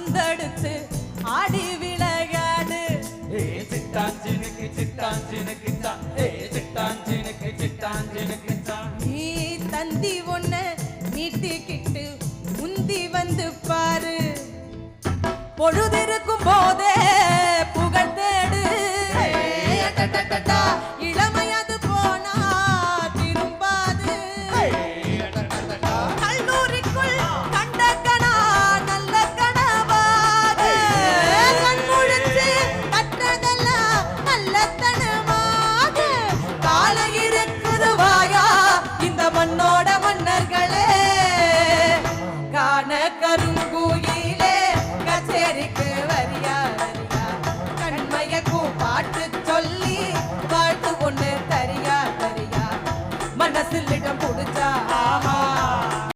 பந்தெடுத்து ஆடி விளையாடு ஏ சிட்டாஞ்சினுக்கு சிட்டாஞ்சினுக்கு தான். ஏ சிட்டாஞ்சினுக்கு சிட்டாஞ்சினுக்கு தான். நீ தந்தி ஒண்ணு நீட்டிக்கிட்டு முந்தி வந்து பாரு. பொழுதிருக்கும் போதே மன்னரோட மன்னர்களே காண கருங்குயிலே கச்சேரிக்கு வரியா வரியா. கண்மைய கூப்பாட்டு சொல்லி வாழ்த்து ஒண்ணு தரியா தரியா. மனசில் இடம்